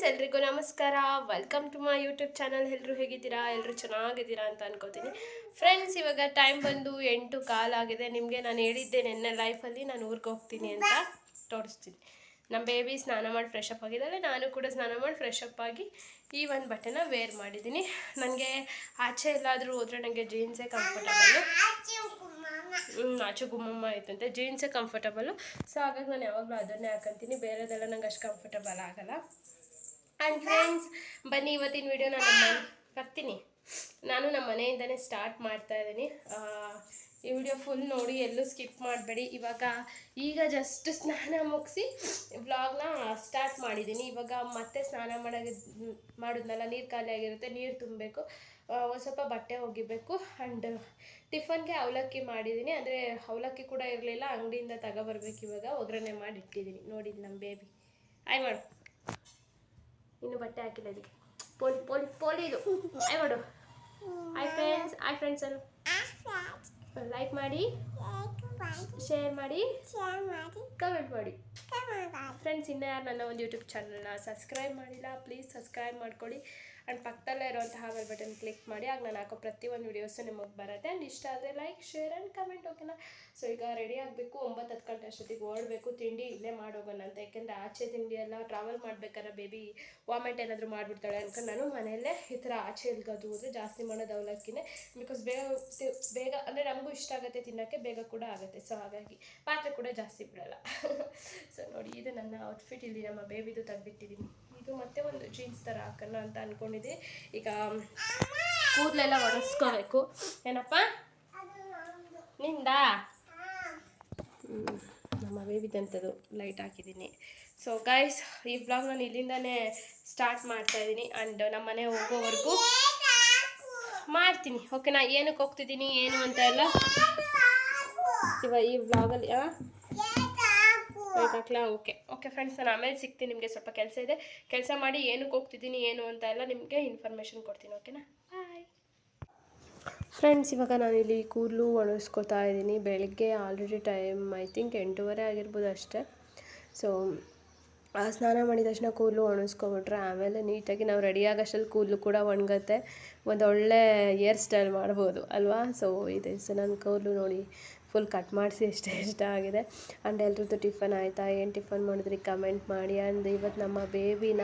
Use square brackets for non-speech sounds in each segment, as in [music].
Friends, ಎಲ್ರಿಗೂ ನಮಸ್ಕಾರ. Welcome to my YouTube channel ಎಲ್ಲರೂ ಹೇಗಿದ್ದೀರಾ? ಎಲ್ಲರೂ ಚೆನ್ನಾಗಿದ್ದೀರಾ ಅಂತ ಅನ್ಕೋತೀನಿ. ಫ್ರೆಂಡ್ಸ್ ಇವಾಗ ಟೈಮ್ ಬಂದು ಎಂಟು ಕಾಲಾಗಿದೆ ನಿಮಗೆ ನಾನು ಹೇಳಿದ್ದೆ ನಿನ್ನೆ ಲೈಫಲ್ಲಿ ನಾನು ಊರಿಗೆ ಹೋಗ್ತೀನಿ ಅಂತ ತೋರಿಸ್ತೀನಿ. ನಮ್ಮ ಬೇಬಿ ಸ್ನಾನ ಮಾಡಿ ಫ್ರೆಶ್ ಅಪ್ ಆಗಿದ್ದಾಳೆ. ನಾನು ಕೂಡ ಸ್ನಾನ ಮಾಡಿ ಫ್ರೆಶ್ ಅಪ್ ಆಗಿ ಈ ಒಂದು ಬಟ್ಟೆನ ವೇರ್ ಮಾಡಿದ್ದೀನಿ. ನನಗೆ ಆಚೆ ಎಲ್ಲಾದರೂ ಹೋದರೆ ನನಗೆ ಜೀನ್ಸೇ ಕಂಫರ್ಟಬಲ್ಲು ಆಚೆ ಗುಮ್ಮಮ್ಮ ಆಯ್ತಂತೆ. ಜೀನ್ಸೇ ಕಂಫರ್ಟಬಲ್ಲು ಸೊ ಹಾಗಾಗಿ ನಾನು ಯಾವಾಗಲೂ ಅದನ್ನೇ ಹಾಕೊಂತೀನಿ. ಬೇರೆದೆಲ್ಲ ನಂಗೆ ಅಷ್ಟು ಕಂಫರ್ಟಬಲ್ ಆಗಲ್ಲ. ಆ್ಯಂಡ್ ಫ್ರೆಂಡ್ಸ್ ಬನ್ನಿ ಇವತ್ತಿನ ವಿಡಿಯೋ ನಾನು ನಮ್ಮ ಬರ್ತೀನಿ. ನಾನು ನಮ್ಮ ಮನೆಯಿಂದನೇ ಸ್ಟಾರ್ಟ್ ಮಾಡ್ತಾ ಇದ್ದೀನಿ. ಈ ವಿಡಿಯೋ ಫುಲ್ ನೋಡಿ, ಎಲ್ಲೂ ಸ್ಕಿಪ್ ಮಾಡಬೇಡಿ. ಇವಾಗ ಈಗ ಜಸ್ಟ್ ಸ್ನಾನ ಮುಗಿಸಿ ವ್ಲಾಗ್ನ ಸ್ಟಾರ್ಟ್ ಮಾಡಿದ್ದೀನಿ. ಇವಾಗ ಮತ್ತೆ ಸ್ನಾನ ಮಾಡೋದು ಮಾಡೋದ್ನಲ್ಲ, ನೀರು ಖಾಲಿ ಆಗಿರುತ್ತೆ, ನೀರು ತುಂಬಬೇಕು. ಒಂದು ಸ್ವಲ್ಪ ಬಟ್ಟೆ ಒಗಿಬೇಕು. ಆ್ಯಂಡ್ ಟಿಫನ್ಗೆ ಅವಲಕ್ಕಿ ಮಾಡಿದ್ದೀನಿ. ಅಂದರೆ ಅವಲಕ್ಕಿ ಕೂಡ ಇರಲಿಲ್ಲ, ಅಂಗಡಿಯಿಂದ ತಗೋಬರ್ಬೇಕು ಇವಾಗ. ಒಗ್ಗರಣೆ ಮಾಡಿ ಇಟ್ಟಿದ್ದೀನಿ. ನೋಡಿ ನಮ್ಮ ಬೇಬಿ ಆಯ್ ಮಾಡು ಇನ್ನು ಬಟ್ಟೆ ಹಾಕಿಲ್ಲ ಇದಕ್ಕೆ ಪೋಲಿ ಪೋಲಿ ಪೋಲಿ ಇದು. ಹಾಯ್ ಮಾಡು. ಆಯ್ ಫ್ರೆಂಡ್ಸ್ ಹಾಯ್ ಫ್ರೆಂಡ್ಸ್ ಅನ್ನು. ಲೈಕ್ ಮಾಡಿ ಶೇರ್ ಮಾಡಿ ಕಮೆಂಟ್ ಮಾಡಿ. ಫ್ರೆಂಡ್ಸ್ ಇನ್ನೂ ಯಾರು ನನ್ನ ಒಂದು ಯೂಟ್ಯೂಬ್ ಚಾನಲ್ನ ಸಬ್ಸ್ಕ್ರೈಬ್ ಮಾಡಿಲ್ಲ ಪ್ಲೀಸ್ ಸಬ್ಸ್ಕ್ರೈಬ್ ಮಾಡ್ಕೊಳ್ಳಿ. ಆ್ಯಂಡ್ ಪಕ್ಕದಲ್ಲೇ ಇರುವಂತಹ ಬೆಲ್ ಬಟನ್ ಕ್ಲಿಕ್ ಮಾಡಿ, ಆಗ ನಾನು ಹಾಕೋ ಪ್ರತಿಯೊಂದು ವೀಡಿಯೋಸು ನಿಮಗೆ ಬರುತ್ತೆ. ಆ್ಯಂಡ್ ಇಷ್ಟ ಆದರೆ ಲೈಕ್ ಶೇರ್ ಆ್ಯಂಡ್ ಕಮೆಂಟ್ ಓಕೆನಾ ಸೊ ಈಗ ರೆಡಿ ಆಗಬೇಕು, ಒಂಬತ್ತು ಹತ್ತು ಗಂಟೆ ಅಷ್ಟೊತ್ತಿಗೆ ಓಡಬೇಕು, ತಿಂಡಿ ಇಲ್ಲೇ ಮಾಡೋಗೋಣ ಅಂತ. ಯಾಕೆಂದರೆ ಆಚೆ ತಿಂಡಿ ಎಲ್ಲ ಟ್ರಾವೆಲ್ ಮಾಡ್ಬೇಕಾದ್ರೆ ಬೇಬಿ ವಾಮಿಟ್ ಏನಾದರೂ ಮಾಡಿಬಿಡ್ತಾಳೆ ಅನ್ಕೊಂಡು ನಾನು ಮನೆಯಲ್ಲೇ ಈ ಥರ ಆಚೆ ಇಲ್ಗದು ಹೋದರೆ ಜಾಸ್ತಿ ಮಾಡೋದು ಅವಲಕ್ಕಿನೇ. ಬಿಕಾಸ್ ಬೇಗ ಬೇಗ, ಅಂದರೆ ನಮಗೂ ಇಷ್ಟ ಆಗುತ್ತೆ ತಿನ್ನೋಕ್ಕೆ, ಬೇಗ ಕೂಡ ಆಗುತ್ತೆ. ಸೊ ಹಾಗಾಗಿ ಪಾತ್ರೆ ಕೂಡ ಜಾಸ್ತಿ ಬಿಡೋಲ್ಲ. ಸೊ [laughs] ನೋಡಿ, ಇದು ನನ್ನ ಔಟ್ಫಿಟ್ ಇಲ್ಲಿ ನಮ್ಮ ಬೇಬಿದು ತೆಗೆದಿಟ್ಟಿದ್ದೀನಿ. ಇದು ಮತ್ತೆ ಒಂದು ಜೀನ್ಸ್ ಥರ ಹಾಕೋಣ ಅಂತ ಈಗ ಕೂದಲೆಲ್ಲ ಒಣಗಿಸ್ಕೋಬೇಕು. ಏನಪ್ಪ? ನಿಂದ? ನಮ್ಮ ಬೇಬಿದಂಥದ್ದು ಲೈಟ್ ಹಾಕಿದ್ದೀನಿ. ಸೊ ಗೈಸ್ ಈ ಬ್ಲಾಗ್ ನಾನು ಇಲ್ಲಿಂದನೇ ಸ್ಟಾರ್ಟ್ ಮಾಡ್ತಾ ಇದ್ದೀನಿ. ಆ್ಯಂಡ್ ನಮ್ಮ ಮನೆ ಹೋಗೋವರೆಗೂ ಮಾಡ್ತೀನಿ. ಓಕೆನಾ ಏನಕ್ಕೆ ಹೋಗ್ತಿದ್ದೀನಿ, ಏನು ಅಂತ ಎಲ್ಲ? ಇವಾಗ ಈ ಬ್ಲಾಗಲ್ಲಿ ಹಾಕ್ಲಾ ಓಕೆ. ಓಕೆ ಫ್ರೆಂಡ್ಸ್ ನಾನು ಆಮೇಲೆ ಸಿಗ್ತೀನಿ ನಿಮಗೆ ಸ್ವಲ್ಪ ಕೆಲಸ ಇದೆ. ಕೆಲಸ ಮಾಡಿ ಏನಕ್ಕೆ ಹೋಗ್ತಿದ್ದೀನಿ ಏನು ಅಂತ ಎಲ್ಲ ನಿಮಗೆ ಇನ್ಫಾರ್ಮೇಷನ್ ಕೊಡ್ತೀನಿ ಓಕೆನಾ ಬಾಯ್ ಫ್ರೆಂಡ್ಸ್ ಇವಾಗ ನಾನು ಇಲ್ಲಿ ಕೂದಲು ಒಣಗಿಸ್ಕೊತಾ ಇದ್ದೀನಿ. ಬೆಳಗ್ಗೆ ಆಲ್ರೆಡಿ ಟೈಮ್ ಐ ಥಿಂಕ್ ಎಂಟೂವರೆ ಆಗಿರ್ಬೋದು ಅಷ್ಟೇ. ಸೊ ಆ ಸ್ನಾನ ಮಾಡಿದ ತಕ್ಷಣ ಕೂದಲು ಒಣಗಿಸ್ಕೊಬಿಟ್ರೆ ಆಮೇಲೆ ನೀಟಾಗಿ ನಾವು ರೆಡಿ ಆಗೋಷ್ಟರಲ್ಲಿ ಕೂದಲು ಕೂಡ ಒಣಗತ್ತೆ. ಒಂದು ಒಳ್ಳೆ ಹೇರ್ ಸ್ಟೈಲ್ ಮಾಡ್ಬೋದು ಅಲ್ವಾ? ಸೊ ಇದೆ. ಸೊ ನನ್ನ ಕೂದಲು ನೋಡಿ ಫುಲ್ ಕಟ್ ಮಾಡಿಸಿ ಎಷ್ಟೇ [laughs] ಇಷ್ಟ ಆಗಿದೆ. ಆ್ಯಂಡ್ ಎಲ್ರದ್ದು ಟಿಫನ್ ಆಯಿತಾ? ಏನು ಟಿಫನ್ ಮಾಡಿದ್ರಿ? ಕಮೆಂಟ್ ಮಾಡಿ. ಆ್ಯಂಡ್ ಇವತ್ತು ನಮ್ಮ ಬೇಬಿನ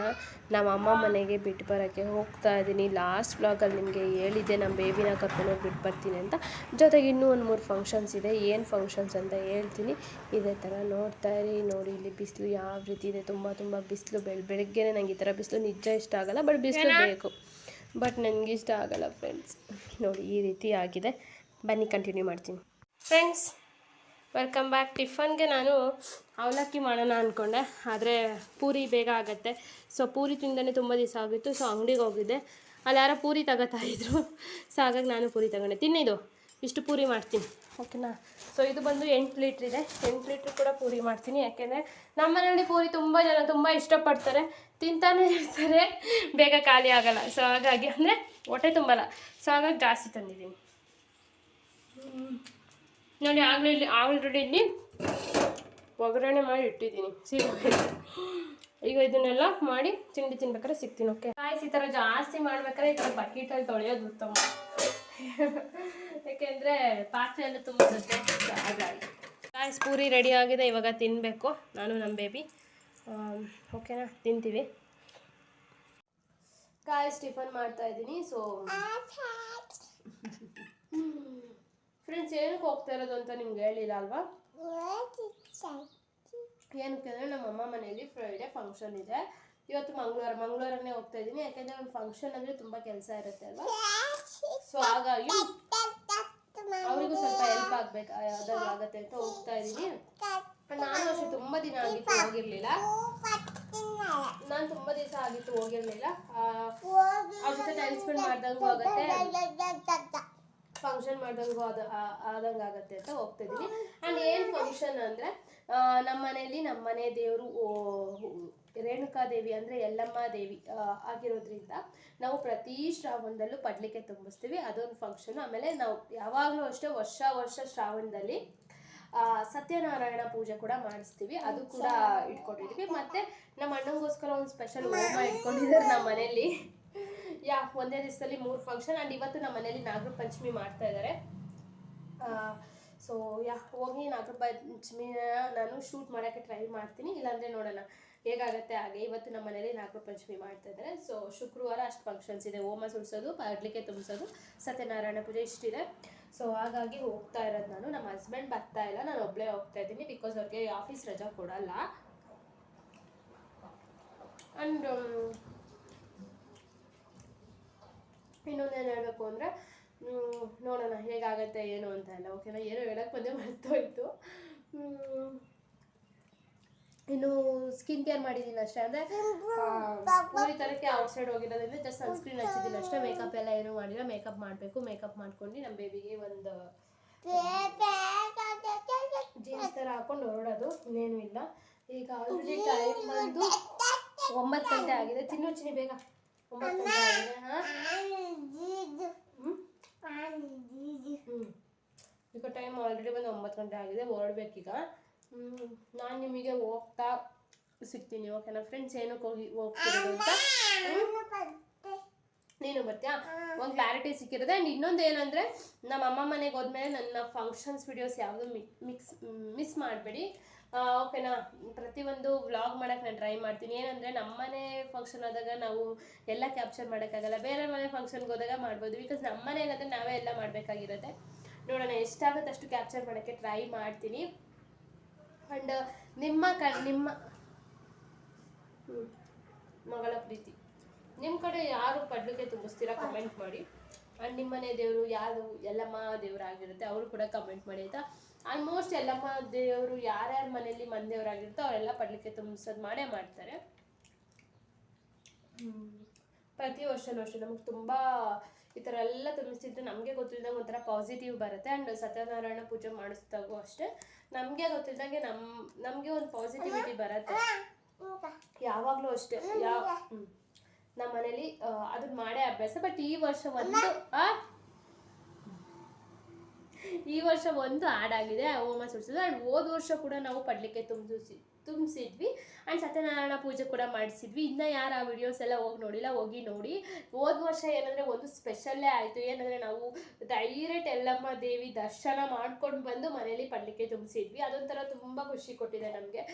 ನಮ್ಮ ಅಮ್ಮ ಮನೆಗೆ ಬಿಟ್ಟು ಬರೋಕ್ಕೆ ಹೋಗ್ತಾ ಇದ್ದೀನಿ. ಲಾಸ್ಟ್ ವ್ಲಾಗಲ್ಲಿ ನಿಮಗೆ ಹೇಳಿದ್ದೆ ನಮ್ಮ ಬೇಬಿನ ಕರ್ಕೊಂಡೋಗಿ ಬಿಟ್ಟು ಬರ್ತೀನಿ ಅಂತ. ಜೊತೆಗೆ ಇನ್ನೂ ಒಂದು ಮೂರು ಫಂಕ್ಷನ್ಸ್ ಇದೆ. ಏನು ಫಂಕ್ಷನ್ಸ್ ಅಂತ ಹೇಳ್ತೀನಿ. ಇದೇ ಥರ ನೋಡ್ತಾ ಇರಿ. ನೋಡಿ ಇಲ್ಲಿ ಬಿಸಿಲು ಯಾವ ರೀತಿ ಇದೆ. ತುಂಬ ತುಂಬ ಬಿಸಿಲು. ಬೆಳ ಬೆಳಗ್ಗೆನೇ ನಂಗೆ ಈ ಥರ ಬಿಸಿಲು ನಿಜ ಇಷ್ಟ ಆಗಲ್ಲ ಬಟ್ ಬಿಸಿಲು ಬೇಕು. ಬಟ್ ನನಗಿಷ್ಟ ಆಗಲ್ಲ ಫ್ರೆಂಡ್ಸ್ ನೋಡಿ ಈ ರೀತಿ ಆಗಿದೆ. ಬನ್ನಿ ಕಂಟಿನ್ಯೂ ಮಾಡ್ತೀನಿ. ಫ್ರೆಂಡ್ಸ್ ವೆಲ್ಕಮ್ ಬ್ಯಾಕ್ ಟಿಫನ್ಗೆ ನಾನು ಅವಲಕ್ಕಿ ಮಾಡೋಣ ಅಂದ್ಕೊಂಡೆ ಆದರೆ ಪೂರಿ ಬೇಗ ಆಗುತ್ತೆ. ಸೊ ಪೂರಿ ತಿಂದನೇ ತುಂಬ ದಿವಸ ಆಗಿತ್ತು. ಸೊ ಅಂಗಡಿಗೆ ಹೋಗಿದ್ದೆ. ಅಲ್ಲಿ ಯಾರೋ ಪೂರಿ ತಗೋತಾ ಇದ್ರು. ಸೊ ಹಾಗಾಗಿ ನಾನು ಪೂರಿ ತಗೊಂಡೆ. ತಿನ್ನಿದು ಇಷ್ಟು ಪೂರಿ ಮಾಡ್ತೀನಿ. ಓಕೆನಾ ಸೊ ಇದು ಬಂದು ಎಂಟು ಲೀಟ್ರ್ ಇದೆ. ಎಂಟು ಲೀಟ್ರ್ ಕೂಡ ಪೂರಿ ಮಾಡ್ತೀನಿ. ಯಾಕೆಂದರೆ ನಮ್ಮ ಮನೆಯಲ್ಲಿ ಪೂರಿ ತುಂಬ ಜನ ತುಂಬ ಇಷ್ಟಪಡ್ತಾರೆ. ತಿಂತಾನೆ ಇರ್ತಾರೆ. ಬೇಗ ಖಾಲಿ ಆಗಲ್ಲ. ಸೊ ಹಾಗಾಗಿ ಅಂದರೆ ಹೊಟ್ಟೆ ತುಂಬಲ್ಲ. ಸೊ ಹಾಗಾಗಿ ಜಾಸ್ತಿ ತಂದಿದ್ದೀನಿ. ನೋಡಿ ಆಗಲೇ ಇಲ್ಲಿ ಆಲ್ರೆಡಿ ಇಲ್ಲಿ ಒಗ್ಗರಣೆ ಮಾಡಿ ಇಟ್ಟಿದ್ದೀನಿ. ಸೀರೆ ಈಗ ಇದನ್ನೆಲ್ಲ ಮಾಡಿ ತಿಂಡಿ ತಿನ್ಬೇಕಾದ್ರೆ ಸಿಗ್ತೀನಿ ಓಕೆ ಕಾಯಿಸ್ ಈ ಥರ ಜಾಸ್ತಿ ಮಾಡ್ಬೇಕಾದ್ರೆ ಈ ಥರ ಬಕೀಟಲ್ಲಿ ತೊಳೆಯೋದು ಉತ್ತಮ. ಯಾಕೆಂದರೆ ಪಾತ್ರೆ ಎಲ್ಲ ತುಂಬ ಹಾಗಾಗಿ ಕಾಯಿಸ್ ಪೂರಿ ರೆಡಿ ಆಗಿದೆ ಇವಾಗ ತಿನ್ನಬೇಕು ನಾನು ನಮ್ಮ ಬೇಬಿ ಓಕೆನಾ ತಿಂತೀವಿ. ಕಾಯಿಸ್ ಟಿಫನ್ ಮಾಡ್ತಾ ಇದ್ದೀನಿ ಸೊ [laughs] ಫ್ರೆಂಡ್ಸ್ ಏನಕ್ಕೆ ಹೋಗ್ತಾ ಇರೋದು ಅಂತ ನಿಮ್ಗೆ ಹೇಳಿಲ್ಲ ಅಲ್ವಾ? ಏನಕ್ಕೆ ಅಂದರೆ ನಮ್ಮ ಅಮ್ಮ ಮನೆಯಲ್ಲಿ ಫ್ರೈಡೇ ಫಂಕ್ಷನ್ ಇದೆ. ಇವತ್ತು ಮಂಗಳವಾರ, ಮಂಗಳವಾರನೇ ಹೋಗ್ತಾ ಇದ್ದೀನಿ. ಯಾಕೆಂದರೆ ಒಂದು ಫಂಕ್ಷನ್ ಅಂದರೆ ತುಂಬ ಕೆಲಸ ಇರುತ್ತೆ ಅಲ್ವಾ? ಸೊ ಹಾಗಾಗಿ ಅವರಿಗೂ ಸ್ವಲ್ಪ ಹೆಲ್ಪ್ ಆಗ್ಬೇಕು ಆಗುತ್ತೆ ಅಂತ ಹೋಗ್ತಾ ಇದ್ದೀನಿ. ನಾನು ಅಷ್ಟೇ ತುಂಬ ದಿನ ಆಗಿತ್ತು ಹೋಗಿರಲಿಲ್ಲ. ನಾನು ತುಂಬ ದಿವಸ ಆಗಿತ್ತು ಹೋಗಿರ್ಲಿಲ್ಲ. ಅವ್ರ ಜೊತೆ ಟೈಮ್ ಸ್ಪೆಂಡ್ ಮಾಡ್ದಂಗೂ ಆಗುತ್ತೆ. ಫಂಕ್ಷನ್ ಮಾಡ್ದಂಗು ಅದು ಆದಂಗೆ ಆಗತ್ತೆ ಅಂತ ಹೋಗ್ತಾ ಇದ್ದೀನಿ ಆ್ಯಂಡ್ ಏನು ಫಂಕ್ಷನ್ ಅಂದರೆ ನಮ್ಮ ಮನೆಯಲ್ಲಿ ನಮ್ಮ ಮನೆ ದೇವರು ರೇಣುಕಾ ದೇವಿ ಅಂದರೆ ಯಲ್ಲಮ್ಮ ದೇವಿ ಆಗಿರೋದ್ರಿಂದ ನಾವು ಪ್ರತಿ ಶ್ರಾವಣದಲ್ಲೂ ಪಡ್ಲಿಕ್ಕೆ ತುಂಬಿಸ್ತೀವಿ. ಅದೊಂದು ಫಂಕ್ಷನ್ ಆಮೇಲೆ ನಾವು ಯಾವಾಗಲೂ ಅಷ್ಟೇ ವರ್ಷ ವರ್ಷ ಶ್ರಾವಣದಲ್ಲಿ ಸತ್ಯನಾರಾಯಣ ಪೂಜೆ ಕೂಡ ಮಾಡಿಸ್ತೀವಿ. ಅದು ಕೂಡ ಇಟ್ಕೊಂಡಿದೀವಿ. ಮತ್ತೆ ನಮ್ಮ ಅಣ್ಣಂಗೋಸ್ಕರ ಒಂದು ಸ್ಪೆಷಲ್ ಹೋಮ ಇಟ್ಕೊಂಡಿದ್ದಾರೆ ನಮ್ಮ ಮನೆಯಲ್ಲಿ. [laughs] ಯಾ ಒಂದೇ ದಿವಸದಲ್ಲಿ ಮೂರು ಫಂಕ್ಷನ್ ಆ್ಯಂಡ್ ಇವತ್ತು ನಮ್ಮ ಮನೇಲಿ ನಾಗರ ಪಂಚಮಿ ಮಾಡ್ತಾ ಇದ್ದಾರೆ ಸೊ ಯಾ ಹೋಗಿ ನಾಗರ ಪಂಚಮಿನ ನಾನು ಶೂಟ್ ಮಾಡೋಕ್ಕೆ ಟ್ರೈ ಮಾಡ್ತೀನಿ. ಇಲ್ಲಾಂದರೆ ನೋಡೋಣ ಹೇಗಾಗುತ್ತೆ ಹಾಗೆ. ಇವತ್ತು ನಮ್ಮ ಮನೇಲಿ ನಾಗರ ಪಂಚಮಿ ಮಾಡ್ತಾ ಇದ್ದಾರೆ ಸೊ ಶುಕ್ರವಾರ ಅಷ್ಟು ಫಂಕ್ಷನ್ಸ್ ಇದೆ. ಹೋಮ ಸುಡಿಸೋದು ಪಡ್ಲಿಕ್ಕೆ ತುಂಬಿಸೋದು, ಸತ್ಯನಾರಾಯಣ ಪೂಜೆ ಇಷ್ಟಿದೆ ಸೊ ಹಾಗಾಗಿ ಹೋಗ್ತಾ ಇರೋದು ನಾನು. ನಮ್ಮ ಹಸ್ಬೆಂಡ್ ಬರ್ತಾ ಇಲ್ಲ. ನಾನು ಒಬ್ಬಳೇ ಹೋಗ್ತಾ ಇದ್ದೀನಿ ಬಿಕಾಸ್ ಅವ್ರಿಗೆ ಆಫೀಸ್ ರಜಾ ಕೊಡಲ್ಲ. ಆ್ಯಂಡ್ ಇನ್ನೊಂದೇನು ಹೇಳಬೇಕು ಅಂದರೆ ನೋಡೋಣ ಹೇಗಾಗತ್ತೆ, ಏನು ಅಂತ ಎಲ್ಲ. ಓಕೆನಾ ಏನೋ ಹೇಳಕ್ಕೆ ಬಂದೆ, ಮರ್ತೋಯ್ತು. ಇನ್ನು ಸ್ಕಿನ್ ಕೇರ್ ಮಾಡಿದ್ದೀನಿ ಅಷ್ಟೇ. ಅಂದರೆ ಪೂರಿ ಥರಕ್ಕೆ ಔಟ್ಸೈಡ್ ಹೋಗಿರೋದ್ರಿಂದ ಜಸ್ಟ್ ಸನ್ಸ್ಕ್ರೀನ್ ಹಚ್ಚಿದ್ದೀನಿ ಅಷ್ಟೇ. ಮೇಕಪ್ ಎಲ್ಲ ಏನೂ ಮಾಡಿಲ್ಲ. ಮೇಕಪ್ ಮಾಡಬೇಕು. ಮೇಕಪ್ ಮಾಡ್ಕೊಂಡು ನಮ್ಮ ಬೇಬಿಗೆ ಒಂದು ಜೀನ್ಸ್ ಥರ ಹಾಕೊಂಡು ಹೊರಡೋದು ಇನ್ನೇನು ಇಲ್ಲ. ಈಗ ಆಲ್ರೆಡಿ ಟೈಮ್ ಬಂದು ಒಂಬತ್ತು ಗಂಟೆ ಆಗಿದೆ. ತಿನ್ನು ಚಿನಿ ಬೇಗ. ಒಂಬತ್ತು ಗಂಟೆ ಆಗಿದೆ, ಹಾಂ? ಈಗ ಟೈಮ್ ಆಲ್ರೆಡಿ ಬಂದು ಒಂಬತ್ತು ಗಂಟೆ ಆಗಿದೆ ಹೊರಡ್ಬೇಕೀಗ. ನಾನು ನಿಮಗೆ ಹೋಗ್ತಾ ಸಿಗ್ತೀನಿ ಓಕೆನಾ ಫ್ರೆಂಡ್ಸ್ ಏನಕ್ಕೆ ಹೋಗಿ ಹೋಗ್ತಿರೋದು ಅಂತ? ನೀನು ಬರ್ತೀಯಾ? ಒಂದು ಕ್ಲಾರಿಟಿ ಸಿಕ್ಕಿರೋದೆ. ಆ್ಯಂಡ್ ಇನ್ನೊಂದು ಏನಂದರೆ ನಮ್ಮ ಅಮ್ಮ ಮನೆಗೆ ಹೋದ್ಮೇಲೆ ನನ್ನ ಫಂಕ್ಷನ್ಸ್ ವಿಡಿಯೋಸ್ ಯಾವುದು ಮಿಕ್ಸ್ ಮಿಸ್ ಮಾಡಬೇಡಿ. ಓಕೆನಾ ಪ್ರತಿಯೊಂದು ವ್ಲಾಗ್ ಮಾಡೋಕ್ಕೆ ನಾನು ಟ್ರೈ ಮಾಡ್ತೀನಿ. ಏನಂದರೆ ನಮ್ಮನೆ ಫಂಕ್ಷನ್ ಆದಾಗ ನಾವು ಎಲ್ಲ ಕ್ಯಾಪ್ಚರ್ ಮಾಡೋಕ್ಕಾಗಲ್ಲ. ಬೇರೆ ಮನೆ ಫಂಕ್ಷನ್ಗೆ ಹೋದಾಗ ಮಾಡ್ಬೋದು. ಬಿಕಾಸ್ ನಮ್ಮ ಏನಂದರೆ ನಾವೇ ಎಲ್ಲ ಮಾಡಬೇಕಾಗಿರುತ್ತೆ. ನೋಡೋಣ, ಎಷ್ಟಾಗುತ್ತೆ ಅಷ್ಟು ಕ್ಯಾಪ್ಚರ್ ಮಾಡೋಕ್ಕೆ ಟ್ರೈ ಮಾಡ್ತೀನಿ. ಆ್ಯಂಡ್ ನಿಮ್ಮ ಕ, ನಿಮ್ಮ. ಮಗಳ ಪ್ರೀತಿ. ನಿಮ್ಮ ಕಡೆ ಯಾರು ಪಡ್ಲಿಕ್ಕೆ ತುಂಬಿಸ್ತೀರಾ ಕಮೆಂಟ್ ಮಾಡಿ. ಆ್ಯಂಡ್ ನಿಮ್ಮ ಮನೆ ದೇವರು ಯಾರು? ಎಲ್ಲಮ್ಮ ದೇವರಾಗಿರುತ್ತೆ. ಅವರು ಕೂಡ ಕಮೆಂಟ್ ಮಾಡಿ, ಆಯಿತಾ? ಆಲ್ಮೋಸ್ಟ್ ಎಲ್ಲಮ್ಮ ದೇವರು ಯಾರ್ಯಾರ ಮನೆಯಲ್ಲಿ ಮನೆ ದೇವರಾಗಿರುತ್ತೋ ಅವರೆಲ್ಲ ಪಡ್ಲಿಕ್ಕೆ ತುಂಬಿಸೋದು ಮಾಡೇ ಮಾಡ್ತಾರೆ. ಪ್ರತಿ ವರ್ಷನೂ ಅಷ್ಟೇ ನಮಗೆ ತುಂಬ ಈ ಥರ ಎಲ್ಲ ತುಂಬಿಸ್ತಿದ್ರೆ ನಮಗೆ ಗೊತ್ತಿಲ್ದಂಗೆ ಒಂಥರ ಪಾಸಿಟಿವ್ ಬರುತ್ತೆ ಆ್ಯಂಡ್ ಸತ್ಯನಾರಾಯಣ ಪೂಜೆ ಮಾಡಿಸಿದಾಗೂ ಅಷ್ಟೇ. ನಮಗೆ ಗೊತ್ತಿಲ್ದಂಗೆ ನಮ್ಮ ನಮಗೆ ಒಂದು ಪಾಸಿಟಿವಿಟಿ ಬರುತ್ತೆ. ಯಾವಾಗಲೂ ಅಷ್ಟೇ ಯಾವ. ನಮ್ಮ ಮನೇಲಿ ಅದನ್ನ ಮಾಡೇ ಅಭ್ಯಾಸ ಬಟ್ ಈ ವರ್ಷ ಒಂದು ಆ ಈ ವರ್ಷ ಒಂದು ಆಗಿದೆ ಹೋಮ ಸುಡಿಸಿದ್ರು ಆ್ಯಂಡ್ ಹೋದ ವರ್ಷ ಕೂಡ ನಾವು ಪಡ್ಲಿಕ್ಕೆ ತುಂಬಿಸಿ, ತುಂಬಿಸಿದ್ವಿ. ಆ್ಯಂಡ್ ಸತ್ಯನಾರಾಯಣ ಪೂಜೆ ಕೂಡ ಮಾಡಿಸಿದ್ವಿ. ಇನ್ನ ಯಾರು ಆ ವಿಡಿಯೋಸ್ ಎಲ್ಲ ಹೋಗಿ ನೋಡಿಲ್ಲ, ಹೋಗಿ ನೋಡಿ. ಹೋದ ವರ್ಷ ಏನಂದರೆ ಒಂದು ಸ್ಪೆಷಲ್ಲೇ ಆಯಿತು. ಏನಂದರೆ ನಾವು ಡೈರೆಕ್ಟ್ ಎಲ್ಲಮ್ಮ ದೇವಿ ದರ್ಶನ ಮಾಡ್ಕೊಂಡು ಬಂದು ಮನೇಲಿ ಪಡ್ಲಿಕ್ಕೆ ತುಂಬಿಸಿದ್ವಿ. ಅದೊಂಥರ ತುಂಬ ಖುಷಿ ಕೊಟ್ಟಿದೆ ನಮಗೆ.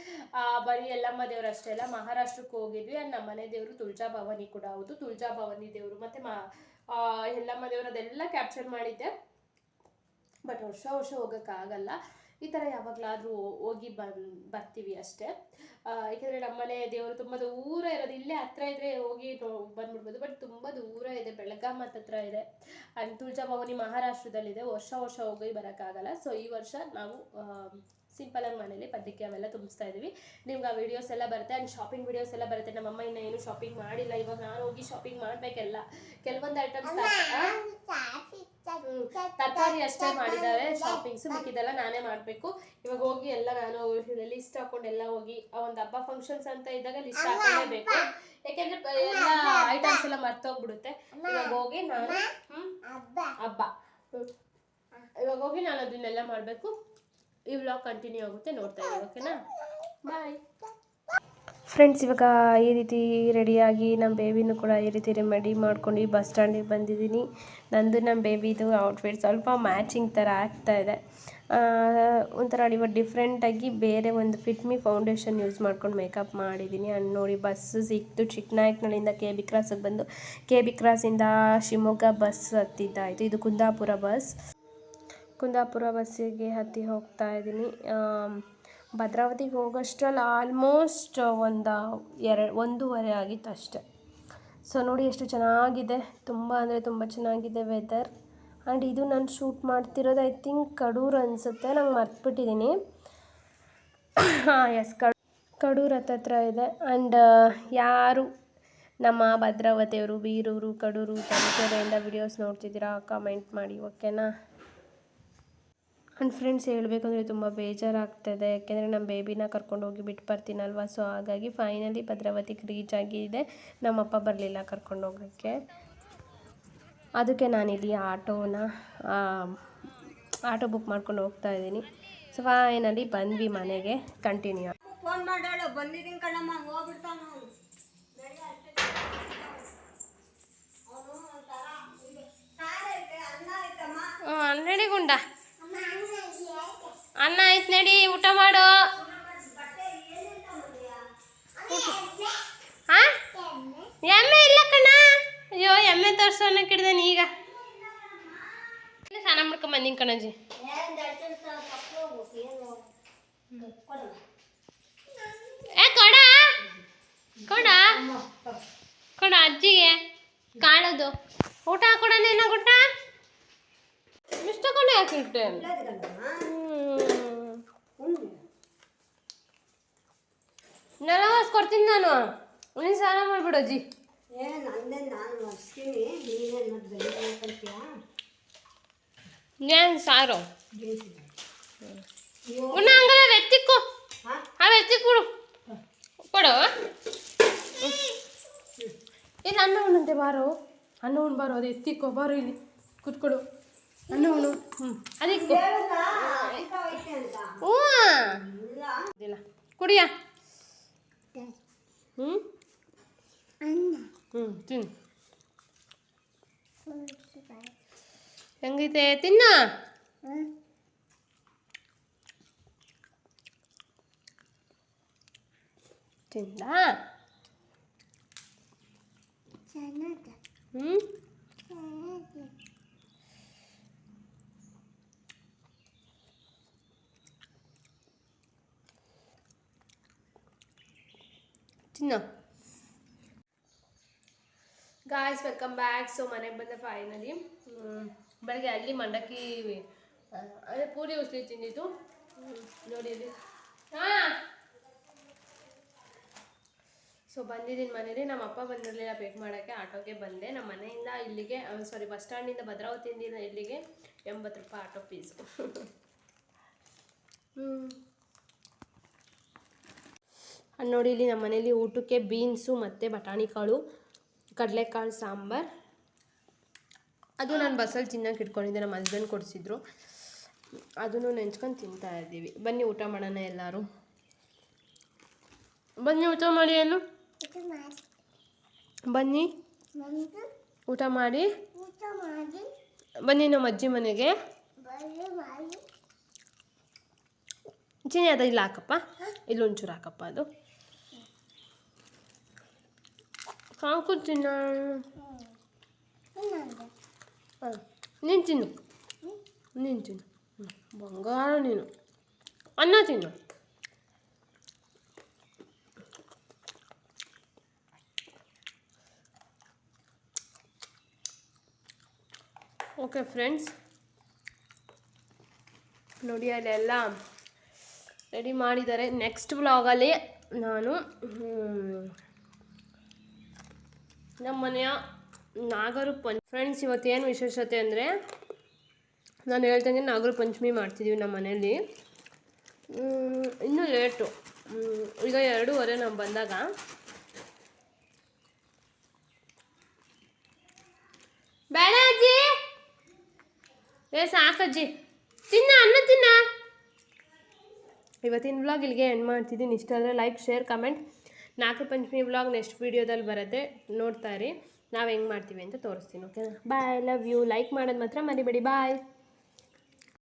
ಬರೀ ಎಲ್ಲಮ್ಮ ದೇವರು ಅಷ್ಟೇ ಅಲ್ಲ, ಮಹಾರಾಷ್ಟ್ರಕ್ಕೆ ಹೋಗಿದ್ವಿ. ಆ್ಯಂಡ್ ನಮ್ಮ ಮನೆ ದೇವರು ತುಳಜಾ ಭವಾನಿ ಕೂಡ ಹೌದು. ತುಳಜಾ ಭವಾನಿ ದೇವರು ಮತ್ತು ಮಾ ಎಲ್ಲಮ್ಮ ದೇವರು ಅದೆಲ್ಲ ಕ್ಯಾಪ್ಚರ್ ಮಾಡಿದ್ದೆ. ಬಟ್ ವರ್ಷ ವರ್ಷ ಹೋಗೋಕ್ಕಾಗಲ್ಲ ಈ ಥರ ಯಾವಾಗಲಾದರೂ ಹೋಗಿ ಬನ್ ಬರ್ತೀವಿ ಅಷ್ಟೇ. ಏಕೆಂದರೆ ನಮ್ಮನೆ ದೇವರು ತುಂಬ ದೂರ ಇರೋದು ಇಲ್ಲೇ ಹತ್ರ ಇದ್ದರೆ ಹೋಗಿ ಬಂದ್ಬಿಡ್ಬೋದು. ಬಟ್ ತುಂಬ ದೂರ ಇದೆ ಬೆಳಗಾಮತ್ ಹತ್ರ ಇದೆ. ಆ್ಯಂಡ್ ತುಳಜಾ ಭವಾನಿ ಮಹಾರಾಷ್ಟ್ರದಲ್ಲಿದೆ ವರ್ಷ ವರ್ಷ ಹೋಗಿ ಬರೋಕ್ಕಾಗಲ್ಲ ಸೊ ಈ ವರ್ಷ ನಾವು ಸಿಂಪಲಾಗಿ ಮನೇಲಿ ಪದ್ಯಕ್ಕೆ ಅವೆಲ್ಲ ತುಂಬಿಸ್ತಾ ಇದ್ದೀವಿ ನಿಮ್ಗೆ ಆ ವಿಡಿಯೋಸ್ ಎಲ್ಲ ಬರುತ್ತೆ. ಆ್ಯಂಡ್ ಶಾಪಿಂಗ್ ವಿಡಿಯೋಸ್ ಎಲ್ಲ ಬರುತ್ತೆ. ನಮ್ಮಮ್ಮ ಇನ್ನೂ ಏನು ಶಾಪಿಂಗ್ ಮಾಡಿಲ್ಲ. ಇವಾಗ ನಾನು ಹೋಗಿ ಶಾಪಿಂಗ್ ಮಾಡಬೇಕೆಲ್ಲ. ಕೆಲವೊಂದು ಐಟಮ್ಸ್ ತರಕಾರಿ ಅಷ್ಟೇ ಮಾಡಿದ್ದಾರೆ ಶಾಪಿಂಗ್ಸ್ ಮಿಕ್ಕಿದೆಲ್ಲ ನಾನೇ ಮಾಡಬೇಕು. ಇವಾಗ ಹೋಗಿ ಎಲ್ಲ ನಾನು ಲಿಸ್ಟ್ ಹಾಕೊಂಡು ಎಲ್ಲ ಹೋಗಿ ಆ ಒಂದು ಹಬ್ಬ ಫಂಕ್ಷನ್ಸ್ ಅಂತ ಇದ್ದಾಗ ಲಿಸ್ಟ್ ಹಾಕೊಳ್ಳೇಬೇಕು ಯಾಕೆಂದ್ರೆ ಎಲ್ಲ ಐಟಮ್ಸ್ ಎಲ್ಲ ಮರ್ತೋಗ್ಬಿಡುತ್ತೆ. ಇವಾಗ ಹೋಗಿ ನಾನು ಹಬ್ಬ. ಇವಾಗ ಹೋಗಿ ನಾನು ಅದನ್ನೆಲ್ಲ ಮಾಡಬೇಕು. ಈ ವ್ಲಾಗ್ ಕಂಟಿನ್ಯೂ ಆಗುತ್ತೆ ನೋಡ್ತಾ ಇದ್ದೀನಿ ಓಕೆನಾ ಬಾಯ್ ಫ್ರೆಂಡ್ಸ್ ಇವಾಗ ಈ ರೀತಿ ರೆಡಿಯಾಗಿ ನಮ್ಮ ಬೇಬಿನೂ ಕೂಡ ಈ ರೀತಿ ರೆಡಿ ಮಾಡ್ಕೊಂಡು ಬಸ್ ಸ್ಟ್ಯಾಂಡಿಗೆ ಬಂದಿದ್ದೀನಿ. ನಂದು ನಮ್ಮ ಬೇಬಿದು ಔಟ್ಫಿಟ್ ಸ್ವಲ್ಪ ಮ್ಯಾಚಿಂಗ್ ಥರ ಆಗ್ತಾ ಇದೆ. ಒಂಥರ ಇವಾಗ ಡಿಫ್ರೆಂಟಾಗಿ ಬೇರೆ ಒಂದು ಫಿಟ್ಮಿ ಫೌಂಡೇಶನ್ ಯೂಸ್ ಮಾಡ್ಕೊಂಡು ಮೇಕಪ್ ಮಾಡಿದ್ದೀನಿ. ಅಲ್ಲಿ ನೋಡಿ ಬಸ್ಸು ಸಿಕ್ತು. ಚಿಕ್ಕನಾಯಕನಹಳ್ಳಿಯಿಂದ ಕೆ ಬಿ ಕ್ರಾಸಿಗೆ ಬಂದು ಕೆ ಬಿ ಕ್ರಾಸಿಂದ ಶಿವಮೊಗ್ಗ ಬಸ್ ಹತ್ತಿದ್ದಾಯಿತು. ಇದು ಕುಂದಾಪುರ ಬಸ್ ಕುಂದಾಪುರ ಬಸ್ಸಿಗೆ ಹತ್ತಿ ಹೋಗ್ತಾ ಇದ್ದೀನಿ. ಭದ್ರಾವತಿಗೆ ಹೋಗೋಷ್ಟ್ರಲ್ಲಿ ಆಲ್ಮೋಸ್ಟ್ ಒಂದು ಎರಡು, ಒಂದೂವರೆ ಆಗಿತ್ತು ಅಷ್ಟೆ. ಸೊ ನೋಡಿ ಎಷ್ಟು ಚೆನ್ನಾಗಿದೆ. ತುಂಬ ಅಂದರೆ ತುಂಬ ಚೆನ್ನಾಗಿದೆ ವೆದರ್ ಆ್ಯಂಡ್ ಇದು ನಾನು ಶೂಟ್ ಮಾಡ್ತಿರೋದು ಐ ಥಿಂಕ್ ಕಡೂರು ಅನಿಸುತ್ತೆ. ನಂಗೆ ಮರ್ತ್ಬಿಟ್ಟಿದ್ದೀನಿ ಹಾಂ [coughs] ಎಸ್ ಕಡ್, ಕಡೂರು ಹತ್ರ ಇದೆ. ಆ್ಯಂಡ್ ಯಾರು ನಮ್ಮ ಭದ್ರಾವತಿಯವರು, ಬೀರೂರು, ಕಡೂರು, ತರೀಕೆರೆಯಿಂದ ವಿಡಿಯೋಸ್ ನೋಡ್ತಿದ್ದೀರಾ ಕಮೆಂಟ್ ಮಾಡಿ ಓಕೆನಾ ಆ್ಯಂಡ್ ಫ್ರೆಂಡ್ಸ್ ಹೇಳಬೇಕಂದ್ರೆ ತುಂಬ ಬೇಜಾರಾಗ್ತದೆ. ಯಾಕೆಂದರೆ ನಮ್ಮ ಬೇಬಿನ ಕರ್ಕೊಂಡು ಹೋಗಿ ಬಿಟ್ಟು ಬರ್ತೀನಲ್ವ? ಸೊ ಹಾಗಾಗಿ ಫೈನಲಿ ಭದ್ರಾವತಿಗೆ ರೀಚ್ ಆಗಿದೆ. ನಮ್ಮಪ್ಪ ಬರಲಿಲ್ಲ ಕರ್ಕೊಂಡು ಹೋಗೋಕ್ಕೆ. ಅದಕ್ಕೆ ನಾನಿಲ್ಲಿ ಆಟೋನ ಆಟೋ ಬುಕ್ ಮಾಡ್ಕೊಂಡು ಹೋಗ್ತಾ ಇದ್ದೀನಿ. ಸೊ ಫೈನಲಿ ಬಂದ್ವಿ ಮನೆಗೆ. ಕಂಟಿನ್ಯೂ ಫೋನ್ ಮಾಡಾಳು. ಬಂದಿದ್ದೀನಿ ಕಣಮ್ಮ. ಹೋಗ್ಬಿಡ್ತಾನ ಅನ್ನ ಆಯ್ತು ನಡಿ, ಊಟ ಮಾಡು. ಎಮ್ಮೆ ಇಲ್ಲ ಕಣ. ಅಯ್ಯೋ, ಎಮ್ಮೆ ತರ್ಸೋಣಕ್ಕೆ ಹಿಡ್ದೇನೆ ಈಗ. ಸ್ನಾನ ಮಾಡ್ಕೊಂಡ್ ಬಂದಿನಿ ಕಣಜಿ ಏ, ಕೊಡ. ಕೊಡ. ಕೊಡ ಅಜ್ಜಿಗೆ. ಕಾಣೋದು. ಊಟ ಕೊಡೋಣ ಏನೋ ಗುಟ್ಟ ಇಷ್ಟ ಕೊಡ ಯಾಕಿಟ್ಟೆ ನೆಲ ಕೊಡ್ತೀನಿ ನಾನು ನೀನು ಸ್ನಾನ ಮಾಡ್ಬಿಡು ಅಜ್ಜಿ ಏ ನಂದೇ ನಾನು ಒರ್ಸ್ತೀನಿ ನೀನೇ ಮತ್ತೆ ಬೆಳಿಗ್ಗೆ ಏನು ಸಾರು ಬೇಯಿಸಿದೆ ಉಣ್ಣ ಹಂಗಲ್ಲ ವೆತ್ತಿಕ್ಕು ಹಾಂ ಆ ವೆತ್ತಿಕ್ ಕೊಡು ಕೊಡು ಇಲ್ಲ ಅನ್ನ ಉಣ್ಣಂತೆ ಬಾರೋ ಅನ್ನ ಉಣ್ ಬಾರೋ ಅದು ಎತ್ತಿಕ್ಕೋ ಬಾರೋ ಇಲ್ಲಿ ಕೂತ್ಕೊಡು ಅನ್ನ ಉಣ್ಣು ಹ್ಞೂ ಅದಕ್ಕೆ ಅಂತ ಹೋಯ್ತೆ ಅಂತ ಹ್ಞೂ ಇಲ್ಲ ಇದಿಲ್ಲ ಕುಡಿಯ ಹ್ಞೂ ಹ್ಞೂ ತಿನ್ನು ಹೆಂಗೈತೆ ತಿನ್ನ ತಿಂದ ಹ್ಞೂ ತಿನ್ನ ಗಾಯ್ಸ್ ವೆಲ್ಕಮ್ ಬ್ಯಾಕ್ ಸೊ ಮನೆಗೆ ಬಂದೆ ಫೈನಲಿ ಬೆಳಗ್ಗೆ ಅಲ್ಲಿ ಮಂಡಕ್ಕಿ ಅದೇ ಪೂರಿ ಉಸ್ಲಿ ತಿಂದಿದ್ದು. ನೋಡಿ ಹಾಂ. ಸೊ ಬಂದಿದ್ದೀನಿ ಮನೇಲಿ. ನಮ್ಮ ಅಪ್ಪ ಬಂದಿರಲಿಲ್ಲ ಬೇಕು ಮಾಡೋಕ್ಕೆ. ಆಟೋಗೆ ಬಂದೆ. ನಮ್ಮ ಮನೆಯಿಂದ ಇಲ್ಲಿಗೆ ಸಾರಿ ಬಸ್ ಸ್ಟ್ಯಾಂಡಿಂದ ಭದ್ರಾವತಿಯಿಂದ ಇಲ್ಲಿಗೆ ಎಂಬತ್ತು ರೂಪಾಯಿ ಆಟೋ ಫೀಸು [laughs] ಹ್ಞೂ ನೋಡಿ ಇಲ್ಲಿ ನಮ್ಮ ಮನೇಲಿ ಊಟಕ್ಕೆ ಬೀನ್ಸು ಮತ್ತು ಬಟಾಣಿ ಕಾಳು ಕಡಲೆಕಾಳು ಸಾಂಬಾರು. ಅದು ನಾನು ಬಸ್ಸಲ್ಲಿ ತಿನ್ನೋಕೆ ಇಟ್ಕೊಂಡಿದ್ದೆ ನಮ್ಮ ಹಸ್ಬೆಂಡ್ ಕೊಡಿಸಿದ್ರು. ಅದನ್ನು ನೆಂಚ್ಕೊಂಡು ತಿಂತಾ ಇದ್ದೀವಿ. ಬನ್ನಿ ಊಟ ಮಾಡೋಣ ಎಲ್ಲರೂ. ಬನ್ನಿ ಊಟ ಮಾಡಿ ಏನು? ಬನ್ನಿ. ಊಟ ಮಾಡಿ. ಬನ್ನಿ ನಮ್ಮ ಅಜ್ಜಿ ಮನೆಗೆ. ಚಿನ್ನಿ ಅದ ಇಲ್ಲ ಹಾಕಪ್ಪ. ಇಲ್ಲೊಂಚೂರು ಹಾಕಪ್ಪ ಅದು. ಸಾಕು ತಿನ್ನ ಹಾಂ ನೀನು ತಿನ್ನು ನೀನು ತಿನ್ನು ಹ್ಞೂ ಬಂಗಾರ ನೀನು ಅನ್ನ ತಿನ್ನು ಓಕೆ ಫ್ರೆಂಡ್ಸ್ ನೋಡಿ ಅಲ್ಲೆಲ್ಲ ರೆಡಿ ಮಾಡಿದ್ದಾರೆ ನೆಕ್ಸ್ಟ್ ವ್ಲಾಗಲ್ಲಿ ನಾನು ಹ್ಮ್, ನಮ್ಮ ಮನೆಯ ನಾಗರು ಪಂಚ ಫ್ರೆಂಡ್ಸ್ ಇವತ್ತೇನು ವಿಶೇಷತೆ ಅಂದರೆ ನಾನು ಹೇಳ್ದಂಗೆ ನಾಗರ ಪಂಚಮಿ ಮಾಡ್ತಿದ್ದೀವಿ ನಮ್ಮ ಮನೆಯಲ್ಲಿ. ಇನ್ನೂ ಲೇಟು. ಈಗ ಎರಡೂವರೆ ನಾವು ಬಂದಾಗ. ಬೇಡ ಅಜ್ಜಿ ಏ, ಸಾಕಜ್ಜಿ. ತಿನ್ನ, ಅನ್ನ ತಿನ್ನ. ಇವತ್ತಿನ ಬ್ಲಾಗ್ ಇಲ್ಲಿಗೆ ಎಂಡ್ ಮಾಡ್ತಿದ್ದೀನಿ ಇಷ್ಟ ಆದರೆ ಲೈಕ್ ಶೇರ್ ಕಮೆಂಟ್ ನಾಲ್ಕು ಪಂಚಮಿ ವ್ಲಾಗ್ ನೆಕ್ಸ್ಟ್ ವೀಡಿಯೋದಲ್ಲಿ ಬರುತ್ತೆ. ನೋಡ್ತಾ ಇರಿ. ನಾವು ಹೆಂಗೆ ಮಾಡ್ತೀವಿ ಅಂತ ತೋರಿಸ್ತೀನಿ ಓಕೆನಾ ಬಾಯ್ ಲವ್ ಯು ಲೈಕ್ ಮಾಡೋದು ಮಾತ್ರ ಮರಿಬೇಡಿ. ಬಾಯ್